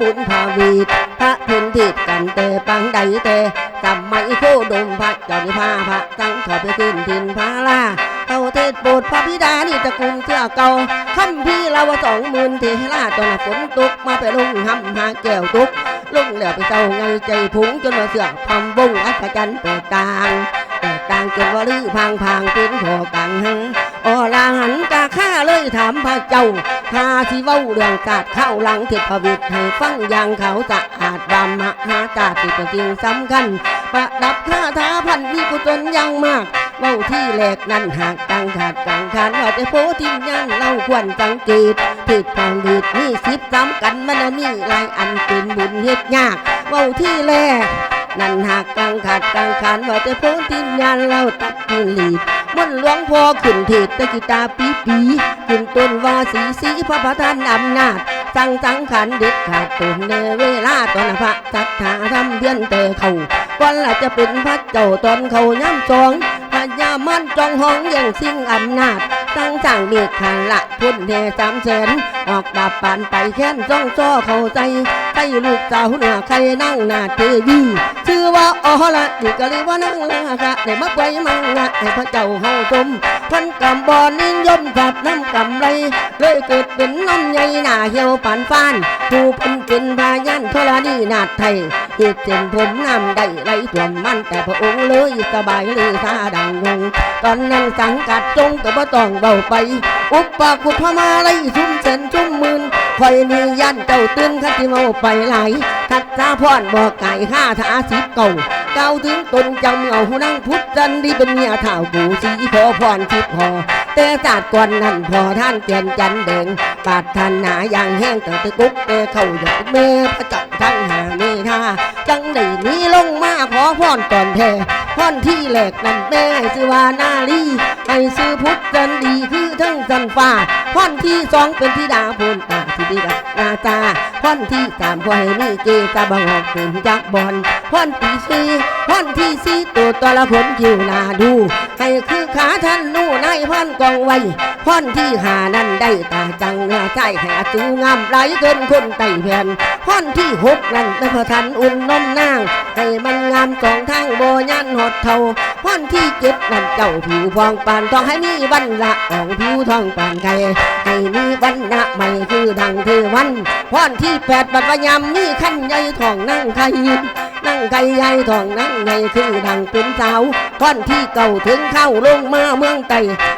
บุญภาวีตพระเพ็ญทิศกันแต่ปังใดแต่จำไม่โคดมพระจ้านิพาพระจังขอไปขึ้นทินพาลาเข้าเทศโปรดพระบิดานี่ตระกูลเชื่อเก่าคำพี่เราว่าสองหมื่นเทลาตอนฝนตกมาไปลุงหำหาแก้วตุกลุงแล้วไปเจ้าไงใจพุงจนว่าเสือกพำวงอัศจรรย์แตกต่างแตกต่างจนว่าลือพังพังเป็นพอกังหัง อลาหันกาข้าเลยถามพระเจ้าข้าสิเว้าเรื่องกาดเข้าหลังเทพวิทย์ให้ฟังอย่างเขาสะอาดบามหาจาติเป็นสิ่งสำคัญ ประดับคาถาพันมีกุศลยังมากเว้าที่แหลกนั้นหากตังขาดกังขานว่าแต่โพทิมยันเล่าควรสังเกตผิดทางดีดนี่สิบสามกันมันนะมีหลายอันเป็นบุญเฮ็ดยากเว้าที่แรก นั่นหากกังขาดกังขานว่าแต่โพทิมยันเล่าตัดกินลีดมนหลวงพ่อขึ้นเทศตะกิตาปีปีขึ้นต้นว่าสีสีพระประธานอำนาจสั่งสังขันเด็ดขาดตุนในเวลาตอนพระจัตถาทำเดือนแต่เขาก่อนละจะเป็นพระเจ้าตอนเขาย่ำจองพญามันจองห้องย่งสิ่งอำนาจตั้งสั่งเมฆขันละพุ่นแห่สามแสนออกดาบปานไปแค้นจ้องจ้อเข้าใจใส่ลูกสาวเหนือใครนั่งหน้าเทวีชื่อว่าอ๋อละดิกะเลยว่านั่งละกะในมักไว้มังละให้พระเจ้าเฮาชมพันกำบอนิยมจับน้ำกำไรเลยเกิดเป็นน้ำใหญ่หน้าเหี่ยวปานฟ้านผู้เป็นเป็นพายันธรณีนาไทยเหตุเจนผมน้ำได้ไหลท่วมมันแต่พระองค์เลยสบายเลยซาดังยงตอนนั้นสังกัดจงก็บ่ต้องเบาไปอุปปากุพมาไลชุ่มเส้นชุ่มมืนคอยนี่ยันเจ้าตื่นคัดที่เมาไปไหลายทัดซาพรบอกไก่ห้าทาสิบเก่าเก้าถึงตนจำเอาหูนั่งพุทธันดีเป็นเมียเท่ากูสีขอพรทิพอแต่ศาสตร์ก่อนนั้นพอท่านเตียนจันแดงปาดท่านหนาอย่างแห้งแต่ตะกุกแต่เข้าอยกเมพระจ้าทั้งหาเมธา จังได้หนี้ลงมาขอพรตอนแท้พรที่แหลกนั่นแม่ให้ชื่อว่านาลีให้ซื้อพุทธจันดีคือทั้งจันฟ้าพรที่สองเป็นธิดาพลตาที่ดีกับนาตาพรที่สามพอให้นี่เกตาบังออกเป็นจักบอลพรที่สี่พรที่สี่ตัวตละผลคิวนาดูให้คือขาท่านนู่นายพันกองไว้พรที่หานั้นได้ตาจังเนื้อใจแห่จูงามไหลเกินคนไต่แผ่นพรที่หกนั้นได้พระทันอุ่นนมนาง ให้มันงามสองทางโบยันหดเทาพรที่เจ็ดนั้นเจ้าผิวพองปานทองให้มีวันละอ่องผิวทองปานไก่ให้มีวันละไม่คือดังเทวันพรที่แปดบัดวายามมีขั้นใหญ่ทองนั่งไข่นั่งไก่ใหญ่ทองนั่งใหญ่คือดังเป็นสาวพรที่เก่าถึงเข้าลงมาเมืองไต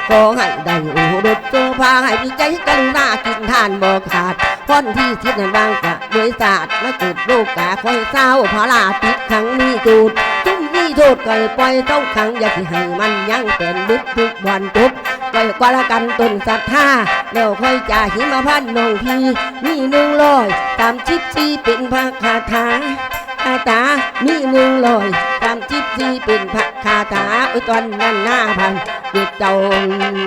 ขอให้ได้โอรสโซพาให้ใจกรุณากินทานบ่ขาดพรที่ทิศนั้นบางกะ ด้วยศาสตร์มาเกิดโลกกาคอยเศร้าพระลาติดขังมีจุดจุ้มมีโทษก่อยปล่อยเต้าขังอย่าสิให้มันยังเป็นบึกทุกวันจบไว้กว่าละกันต้นศรัทธาแล้วค่อยจ่าหิมพันน้องพี่มีหนึ่งร้อยตามชิปชีเป็นพระคาถาาตา มีหนึ่งลอยตามชิปซีเป็นพระคาถาอุยตอนนั้นหน้าพันเด็กเจ้า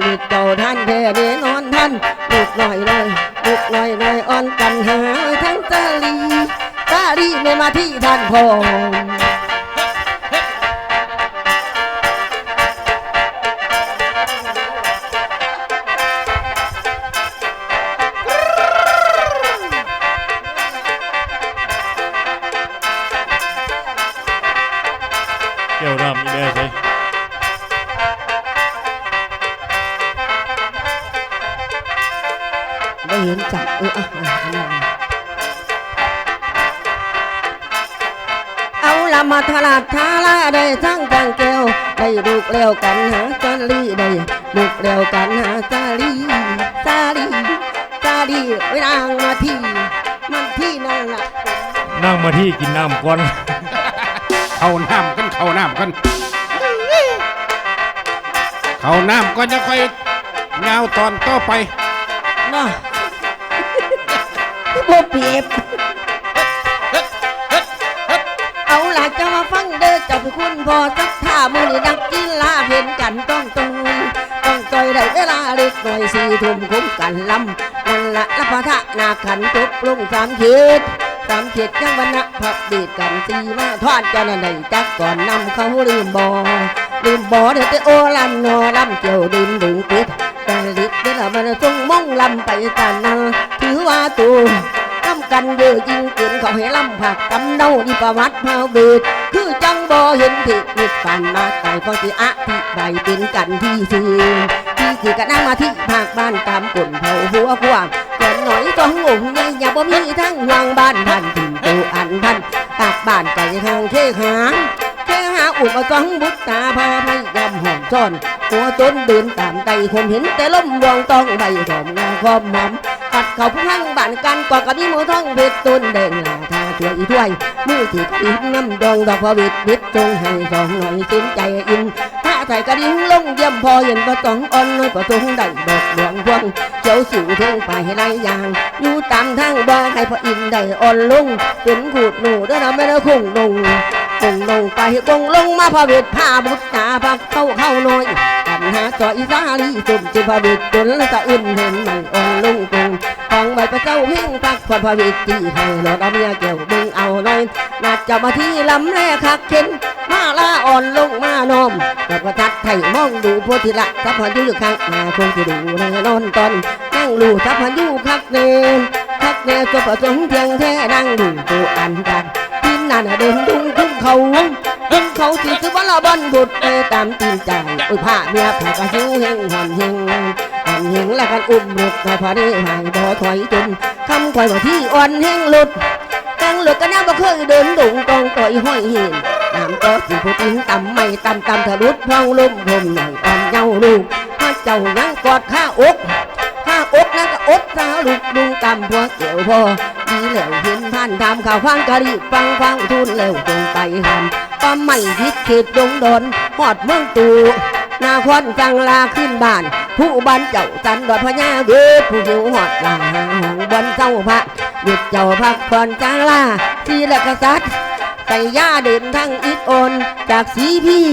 เด็กเจ้าท่านเทเดนอนท่านลูกหน่อยลอยลูกหน่อยลอยอ่อนกันหาทั้งตาลีตาลีไม่มาที่ท่านพง มาทลาดทาลาได้ทั้งจังแก้วได้ลูกแล้วกันหาจาลีได้ลูกแล้วกันหาจาลีจาลีจาลีไว้นางมาที่มันที่นั่นล่ะนั่งมาที่กินน้ำก่อน เข้าน้ำกันเข้าน้ำกันเข้าน้ำก็จะค่อยเงาวตอนต่อไป เนาะบ่เปรียบ คุณพอสักท่ามือนี่นักกีฬาเห็นกันต้องตรงต้องจอยได้เวลาเล็กหน่อยสี่ทุ่มคุ้มกันลำนั่นละละพะทะนาขันจบลงสามเขตสามเขตยังวันนะพับดีดกันสีมาทอดกันในจักก่อนนำเขาลืมบอลืมบอเดี๋ยวจะโอลำนอลำเกี่ยวดินดุงปิดแต่ลิดเดี๋ยวมันจงมองลำไปกันนะถือว่าตูกำ กันเยอะยิงเกินเขาให้ลำผักกำเนานี่ประวัติพาเบิดคือจังบ่เห็นที่มิดปันมาไก่พอที่อธิใบเป็นกันที่สี่ที่คือกันนั่งมาที่ภาคบ้านตามกลุ่นเผาหัวควางแก่นหน่อยต้องงงใหญ่อย่าบ่มีทั้งห่วงบ้านพันถิ่นโตอันพันปากบ้านไก่ทางเทหางแค่หาอุปกรณ์บุตตาพาไม่ยำหอมซ่อนหัวต้นเดินตามไตคนเห็นแต่ล้มวงต้องใบหอมงาคอมหอม กัดเขาผู้พังบ้านกันกว่ากับมีหมูท้องเพชรต้นแดงลาทาถ้วยอีถ้วยมือที่ติดน้ำดองดอกพวิดวิดจงให้สองหน่อยสิ้นใจอินถ้าไทยกระดิ่งลงเยี่ยมพอเห็นประตองอ่อนน้อยประตงได้ดอกดวงพวงเจ้าสิวเทิงไปให้ไรอย่างอยู่ตามทางบ่าให้พออินได้อ่อนลงเป็นขูดหนูเด้อนะไม่ได้คงลงคงลงไปคงลงมาพระเวทผ้าบุตรตาพักเข้าเข้าน้อยกันหาจอยสาลีตุ่มจิพระเวทจนสะอื่นเห็นไม่อ่อน ลุงคงของใบพระเจ้าเพ่งพักพระพะเวทจีให้หลอดเอาเมียเกี่ยวดึงเอาน้อยนัดจะมาที่ลำแรกคักเข็นมาลาอ่อนลงมานมกับประทัดไทยมองดูโพธิละทัพพายุข้างหน้าคงจะดูแลนอนตอนนั่งลู่ทัพพายุคักเนนคักเนนตัวประสงค์เพียงแท้นั่งดูตัวอันกันพินนั่นเดินดุงขึ้นเขาขึ้นเขาสิซื้อวันละบันบุตรไปตามตีนใจอุ้ยผ้าเมียผ้ากระหิวเฮงหอนเฮง หอนเฮงแล้วกันอุ้มลูกแต่พอได้หายบ่ถอยจนคำคอยว่าที่อ่อนเฮงหลุดตั้งหลุดก็น่าบ่เคยเดินดุงกองต่อยห้อยเห็นน้ำก็สิผู้ตินต่ำไม่ต่ำต่ำทะลุพองลุ่มพรมหน่อยอ่อนเย้าลูกถ้าเจ้ายังกอดข้าอกข้าอกนะก็อดสาวลูกลุงกำพวกเกี่ยวพอดีแล้วเห็นท่านทำข่าวฟังกะรีฟังฟังทุนแล้วจงไปทำก็ไม่คิดเขตดงดอนหอดเมืองตู นาควันจังลาขึ้นบ้าน ผู้บ้านเจ้าจันดอดพญาเวผู้หิวหอดลาหงบนเจ้าพระเด็ดเจ้าพักผ่อนจังลาที่และกษัตริย์ใส่ยาเดินทั้งอิดโอนจากสีพี่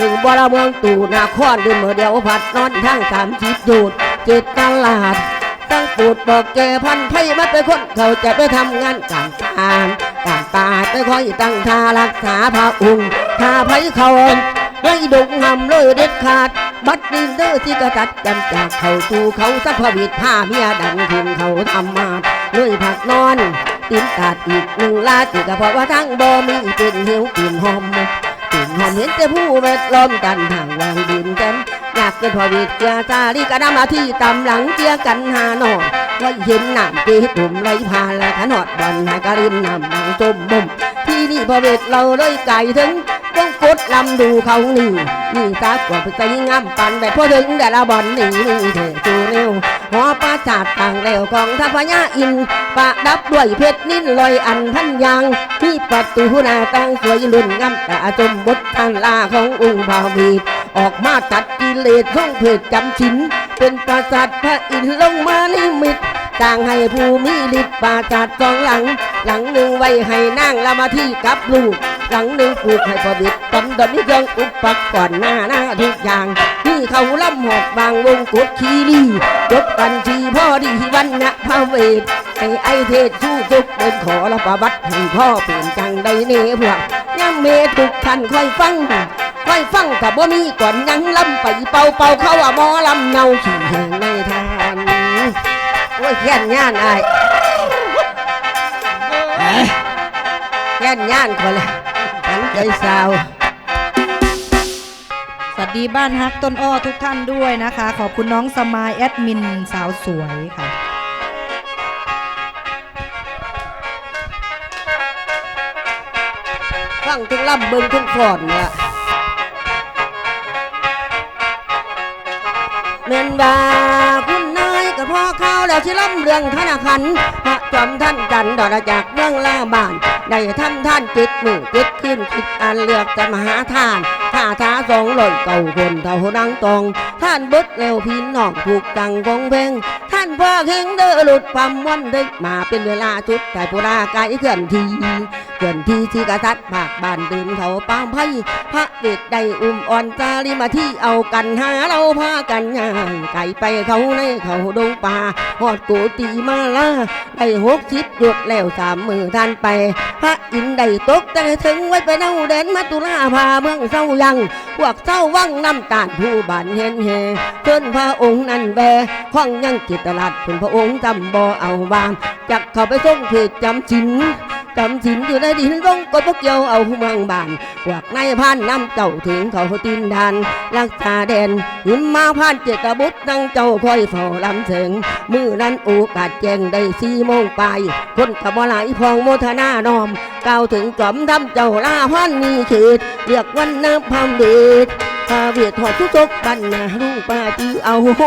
ถึงบรเมืองตู่นาครเดินเมื่อเดียวผัดนอนทั้งสามจิตหยุดเจ็ดตลาดตั้งปูดบอกแกพันไพ่มาไปคนเขาจะไปทำงานการการการตาไปคอยตั้งท่ารักษาพระองค์ท่าไพ่เขา ไม่ดงหำเลยเด็ดขาด บัดดินเซอร์ที่กระตัดกันจากเขาสู่เขาสักพวิดผ้าเมียดันถึงเขาทำมาเลยผักนอนตินขาดอีกหนึ่งลาติก็เพราะว่าทั้งบ่มีเป็นหิวกลิ่นหอมกลิ่นหอมเห็นแต่ผู้เวทล้อมกันทางวางดินกัน อยากเป็นพอวิทยาจารีกระดามาที่ตำหลังเจียกันหาหนอไว้เห็นน้ำตีตุ่มไหลพาและขนอดบอลหากรินน้ำนางจมบ่มที่นี่พอเวทเราเลยไก่ถึงต้องกดลำดูเขานี่นี่ตากว่าใจงามปันแบบพอถึงแต่ละบอลนี่นี่เถอจูเร็วหัวปราชาดต่างแล้วของทัพญาอินปะดับด้วยเพชรนิ่นลอยอันพันยางที่ประตูหน้าต่างสวยลุ่นงามตาจมบททานลาขององค์พาวีด ออกมาตัดกิเลสของเพศจำชิน เป็นปราสาทพระอินทร์ลงมานิมิตต่างให้ภูมิฤทธิ์ปราสาทสองหลัง หลังหนึ่งไว้ให้นางละมาที่กับลูก หลังหนึ่งปลูกให้พอบิดตำดอนนิเครื่องอุปกรณ์หน้าหน้าทุกอย่างนี่เขาล่ำหอดบางวงกดคีรีจบกันทีพ่อดีวันนะพระเวทให้ไอเทศสู้ทุกเป็นขอละประวัติให้พ่อเปลี่ยนจังได้เน่พวกย่ำเมทุกท่านค่อยฟังค่อยฟังกับบ่มีก่อนยังลำไปเป่าเป่าเขาว่าหมอลำเนาขี่แหงในทานโอ้ยแค่นย่านอายแค่นย่านคนละันใจสาว สวัสดีบ้านฮักต้นอ้อทุกท่านด้วยนะคะ ขอบคุณน้องสมายแอดมินสาวสวยค่ะ ฟังทุกลำเบิงทุกฟอนเนี่ยเม่นว่าคุณนายกับพ่อเข้าแล้วที่ลำเรื่องธนาคันพร จอมท่านจันดอกจากเมืองล่าบ้านได้ทำท่านจิตมือจิตขึ้นคิดอันเลือกจะมหาทานข้าท้าสองหล่นเก่าคนเท่าดังตอง ท่านบดเร็วพินน้องถูกตังกงเพงท่านพ่อเข่งเดือหลุดความวันได้มาเป็นเวลาจุดแต่ปุราไกลเคลื่อนทีเกินที่ที่กษัตริย์ภาคบ้านเดินเขาปางไพ่พระเวทได้อุ้มอ่อนจาริมาที่เอากันหาเราพากันย่างไก่ไปเขาในเขาดงป่าหอดโกตีมาลาได้หกสิบหยุดแล้วสามมือท่านไป พระอินได้ตกแต่ถึงไว้ไปเน่าเด่นมาตุลาพาเมืองเศร้ายังพวกเศร้าวังน้ำตาลผู้บานเห็นเฮเชิญพระองค์นั้นแบข้องยังจิตตลาดคุณพระองค์จำบ่เอาบางจักเข้าไปส่งเพจจำชิน จำชินอยู่ในดินรงกดพวกเยวเอาเมืองบานพวกนายพานน้ำเจ้าถึงเขาตินดานรักษาแดนหิมมาพานเจตบุตรนั่งเจ้าคอยเฝ้าลำเสียงมือนั้นโอกาสแจงได้สี่โมงไปคนกับบ่หลายพองโมทนานอมกล่าวถึงจอมทำเจ้าลาพันมีเขตเรียกวันน้ำพามเดชพาเวียดถอดทุกทกบันนาลุงป้าจือเอาโห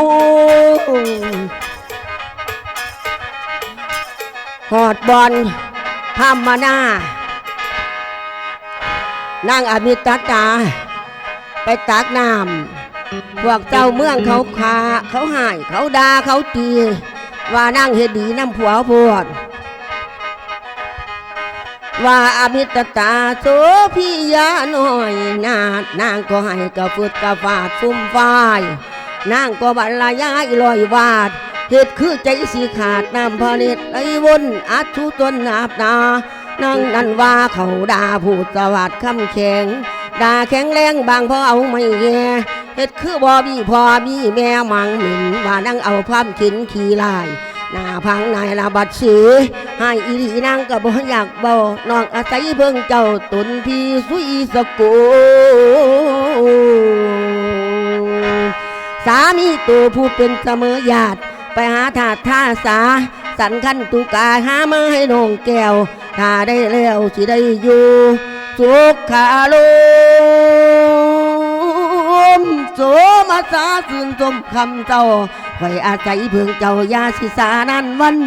หอดบอล พามมาหน้านางอมิตตา ไปตักน้ำพวกเจ้าเมืองเขาคาเขาหาย เขาด่าเขาตี ว่านั่งเฮ็ดีน้ำผัวโพดว่าอมิตตาโสพิยาน้อยนาดนางก็ให้กระฟึดกระฟาดฟุ่มฟาย นางก็บรรลายายลอยวาด เหตุคือใจสีขาดน้ำพระเนตรไหลวนอัดทุตนนาบนานางนันว่าเขาด่าพูดสวัสดคำแข็งด่าแข็งแรงบางพราะเอาไม่แย่เฮ็ดคือบ่มีพอมีแม่มังหมิ่นว่านั่งเอาความขินขี่ลายหน้าพังนายละบัดสีให้อีหลีนางก็บ่อยากเบาน้องอาศัยเบิ่งเจ้าตุนพี่สุยสกุลสามีตัวผู้เป็นเสมอญาติ ไปหาถาดท่าสา สันขั้นตุกาหามาให้น้องแก้ว ถ้าได้แล้วสิได้อยู่ สุขาลมโสมาสาสืนสมคำเจ้าไว้อาศัยเพิ่งเจ้ายาสิสานันวัน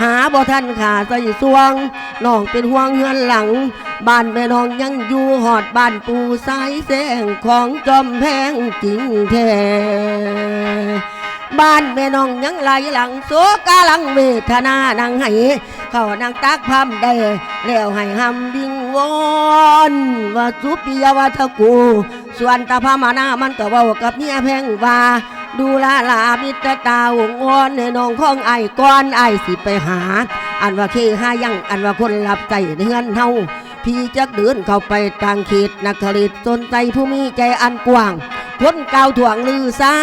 หาบ่ท่านขาใส่สวงน้องเป็นห่วงเฮือนหลัง บ้านแม่น้องยังอยู่หอดบ้านปูสายแสงของจอมแพงจริงแท้ บ้านแม่น้องยังไหลหลังโซกาลังเวทนานังให้เขานางตักพำได้แล้วให้หำดิงวอนว่าสุปิยวัฒกู ส่วนตาพามานามันก็เว้ากับเมียแพงว่าดูลาลามิตรตาองค์อ่อนในน้องของไอ้ก้อนไอ้สิไปหา อันว่าเคหายังอันว่าคนหลับใจเฮือนเฮาพี่จักเดินเข้าไปต่างเขตนักขลิตสนใจผู้มีใจอันกว้างคนเก่าถ่วงลือซา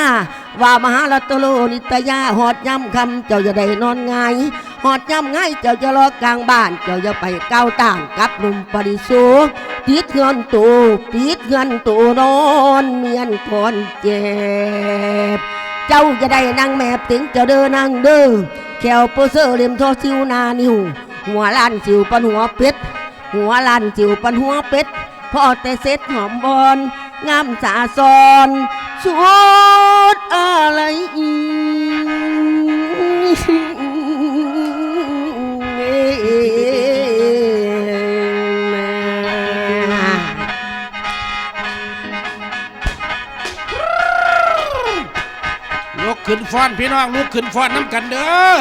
ว่ามหาลัตโลนิตยาหอดย่ำคำเจ้าจะได้นอนง่ายหอดย่ำง่ายเจ้าจะรอกลางบ้าน เจ้าจะไปก้าวต่างกับหนุ่มปริสูปิดเงินตูปิดเงินตูนอนเมียนคนเจ็บ เจ้าจะได้นั่งแมบถึงเจ้าเดินนั่งเด้อแขวโปเซอร์เลียมทอซิวนานิวหัวล้านสิวปันหัวเป็ด หัวล้านสิวปันหัวเป็ดพ่อแต่เซ็ตหอมบอนงามสาซอนสุ ดอะไรอีลุกขึ้นฟ้อนพี่น้องลุกขึ้นฟ้อนน้ำกันเด้อ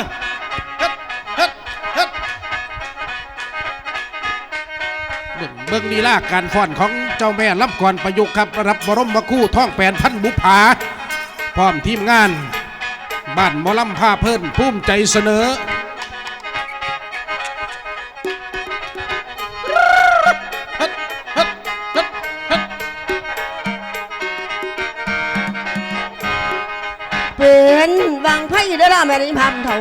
เบิ่งเบิ่งลีลาการฟ้อนของเจ้าแม่รับก่อนประยุกต์ครับรับบรมคู่ท่องแปนพันบุภา พร้อมทีมงาน บ้านมอลำผ้าเพิ่นภูมิใจเสนอ เป็นบางไพ่เด้อละแม่ได้พำเท่า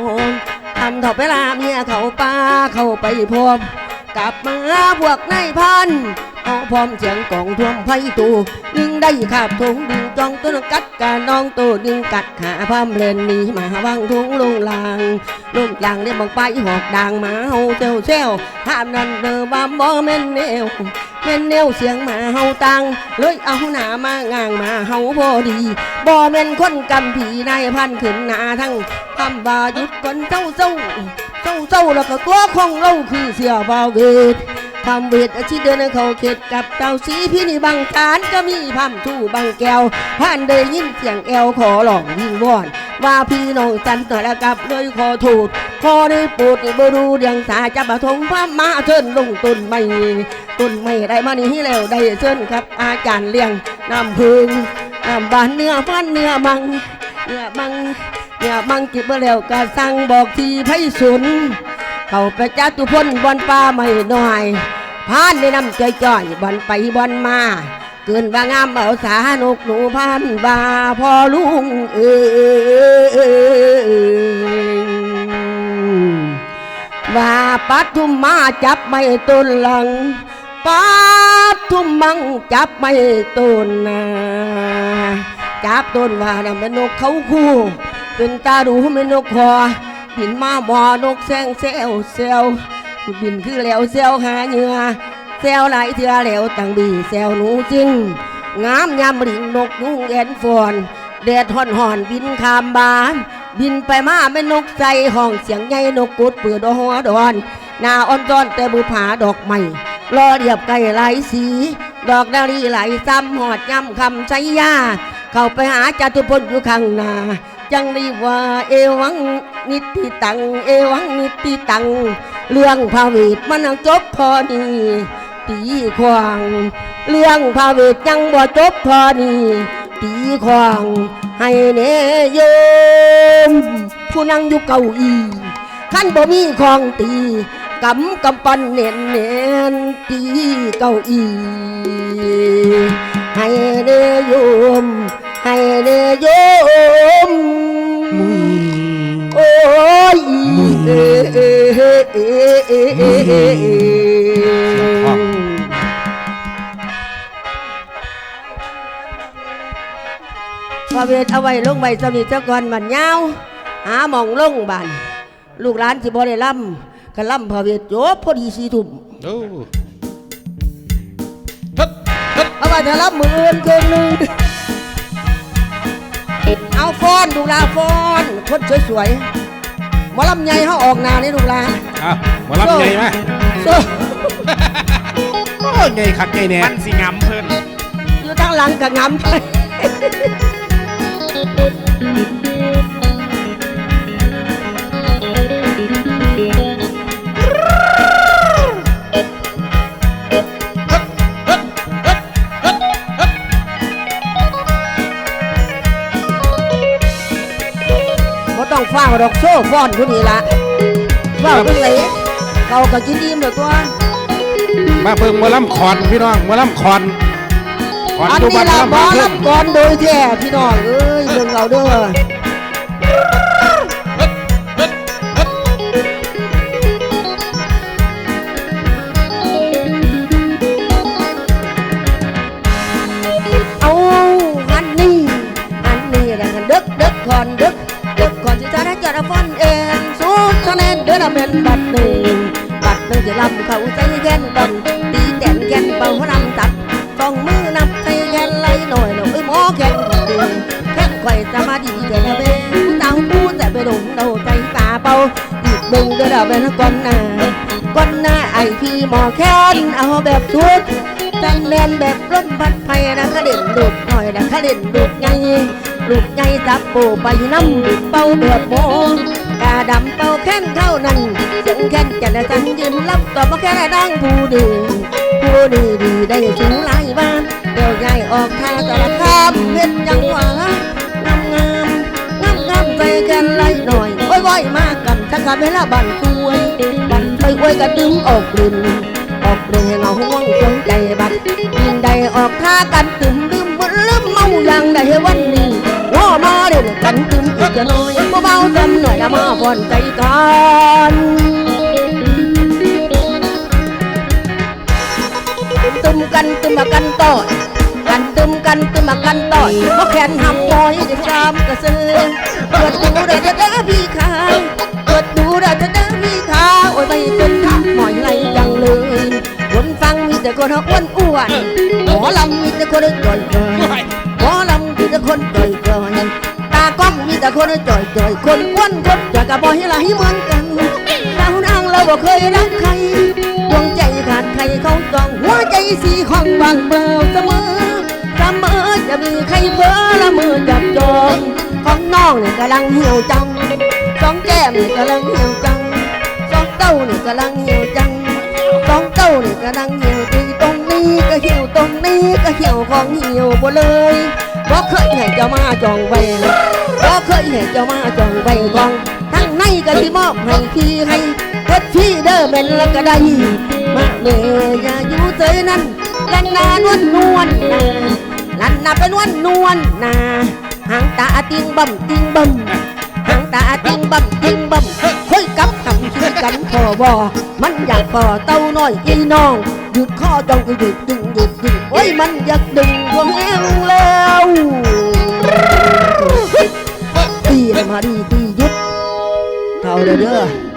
พำเท่าไปลาเมียเขาป้าเข้าไปพบ กลับมาพวกนายพันเอาพร้อมเสียงกองท่วมไพ่ตูยิงได้ขาบทงดึงจองต้นกัดกาน้องโตดึงกัดขาพามเลนนีมาวังทุงลงลางลงลางได้บังไปหอกด่างมาเฮาเซลเซลห้ามนั่นเดอบ้าบ่แม่นแนวแม่นแนวเสียงมาเฮาตังเลยเอาหน้ามางางมาเฮาพอดีบ่แม่นคนกำผีนายพันขึ้นหน้าทั้งคำว่าหยุดก่อนเจ้าเจ้า เจ้าเจ้าแล้วก็ตัวของเราคือเสียบาวเวททำเวทอาชีพเดินเขาเขตกับเต่าสีพี่นี่บางการก็มีพัมทู่บางแก้วผ่านได้ยินเสียงแอวขอหลองวิ่งวอนว่าพี่น้องจันทร์ละกับเลยขอโทษขอได้โปรดได้บรู้เดียงสาจะประทงพระมาเชิญลงต้นไม่ต้นไม่ได้มานี่แล้วได้เชิญครับ อาจารย์เลี้ยงน้ำพึ่งน้ำบานเนื้อฟันเนื้อมังเนื้อมัง เนื้อมังกิบมาแล้วก็สั่งบอกทีไพสุนเขาไปจัตุพนบอนป่าไม่น้อยพานในน้ำจ่อยๆบอนไปบอนมาเกินว่างามเอาสาหนกหนูพันบาพอลุงเอว่าปัทุมมาจับไม่ต้นหลังปัทุมมังจับไม่ต้นนาจับต้นว่าน่ะเป็นนกเขาคู่ เป็นตาดูเป็นกคอบินมาบ่อนกแซงเซลเซลบินคือแล้วเซลหาเหงื่อเซลหลเถื่อแล้วตังบีเซลหนูจริงงามยามริงนกยุงแอนฟอนแดดห่อนห่อนบินคามบาน บินไปมาเป็นนกใส่ห้องเสียงใหญ่นกกุดเปือดหัวดอนนาอ่อนจอนแต่บุผาดอกไม้รอเรียบไก่หลายสี ดอกดาลีไหลซ้ำหอดย่ำคำใช้ยาเข้าไปหาจตุพลอยู่ข้างนา จังรีว่าเอวังนิติตัง เอวังนิติตัง เรื่องพาเวทมันยังจบพอนีตีควาง เรื่องพาเวทยังบ่จบพอนีตีควางให้เนโยม ผู้นั่งอยู่เก้าอี้ขั้นบ่มีของตีกำกำปั้นเน่นเน่นตีเก้าอี้ให้เนโยม ให้เนโยมโอ้ยเอเอเวทเอาไว้ลงใบสนิทเจ้าก่อนมันเงาหาหมองลงบานลูกหลานสิบ่ได้ล่ำกระล่ำพอเวทจบพอดีสีทุ่มเอาไว้ถ้าล่ำมืออื่นเกินหนึง เอาฟ้อนลูกหลานฟ้อนคนสวยๆหมอลำใหญ่เขาออกหนานี่ลูกหลานอะหมารับไงไหมโซ่โอ้ไงคักไงแน่มันสิงำเพิ่นอยู่ทางหลังกับงำ ดอกโซ่ฟ้อนผู้นี้ละฟ้าวเป็นไหนเขาก็กินอิ่มเดี๋ยวตัวมาเบิ่งหมาล่ำคอนพี่น้องหมาล่ำคอนคอนอันอยู่นี้บ้านละล่ำหมอมาเพิ่มลำก่อนโดยแท้พี่น้องเอ้ยเบิ่งเราเด้อเอาอันนี้อันนี้ละกันดึกดึกก่อนดึกดึกก่ เดือนเป็นบัตรหนึ่งบัตรหนึ่งจะลำเขาใจแก่นตนตีแก่นแก่นเป่าหัวลำตัดต้องมือนับใจแค่ไหลหน่อยหน่อยหมอแข่งคนดีแค่ไข่จะมาดีแต่ละเบงเต้าปูแต่ไปดมเราใจตาเป่าอีกบึงก็เดาเป็นก้อนหน้าก้อนหน้าไอพี่หมอแค้นเอาแบบสุดจังแดนแบบร่มพัดไฟนะขะเด่นดูดหน่อยนะขะเด่นดูดไงลูกไงจับโปไปน้ำเป่าแบบโมาดำเป่าแค้นเข้านั่นเสียงแค้นจะได้จันยืนรับต่อมาแค่ได้ดังผู้ดีผู้ดีดีได้สูงหลายบ้านเดี๋ยวใหญ่ออกท่าสารคามเพชรจังหวะงามงามงามงามใจกันไล่หน่อยโอ้ยว้อยมากันถ้ากันเวลาบันกล้วยบันไปกล้วยกระดึงออกรินออกเรื่องเงาห่วงจงใจบัดยินใดออกท่ากันตึมลืมบนลืมเมาอย่างใดวันนี้ว่ามาเดี๋ยวกันตึมอีกจะน้อย เบาๆจำหน่อยละมาผ่อนใจกันตึมกันตึมมากันต่อยกันตึมกันตึมมากันต่อยเพราะแขนหักปอยจะชามกระซื้อเปิดดูเด้อเด้อเด้พี่ขาเปิดดูเด้อเด้อเด้พี่ขาโอ้ยไปเป็นทับหมอยไรจังเลยคนฟังมีแต่คนอ้วนอ้วนหมอลำมีแต่คนจ่อย แต่คนจ่อยจ่อยคนอ้วนคนจ่อยกับบอยไหลเหมือนกันดาวนางเราบ่เคยรักใครดวงใจขาดใครเขาจองหัวใจสีของบางเปล่าเสมอเสมอจะมีใครเพ้อละมือจับจองของน้องนี่กำลังเหี่ยวจังสองแก้มนี่กำลังเหี่ยวจังสองเต้านี่กำลังเหี่ยวจังสองเต้านี่กำลังเหี่ยวตีตรงนี้ก็เหี่ยวตรงนี้ก็เหี่ยวของเหี่ยวบ่เลยบ่เคยให้เจ้ามาจองไว้ บ่เคยให้เจ้ามาจองไว้กอง ทั้งในก็สิมอบให้พี่ให้เฮ็ดพี่เด้อเป็นแล้วก็ได้ มาเด้อย่าอยู่เฉยนั่นลันนานวลนวลนาลันนาเป็นวันนวลนาหางตาติงบ่ำติงบ่ำหางตาติงบ่ำติงบ่ำค่อยกับคำคิดกันพอบอมันอยากพอเต้าน้อยอีน้องหยุดข้อจองก็หยุดดึงหยุดดึงโอ้ยมันอยากดึงพวงแห้งแล้ว ตีให้มาดีตียุดเท่าเด้อ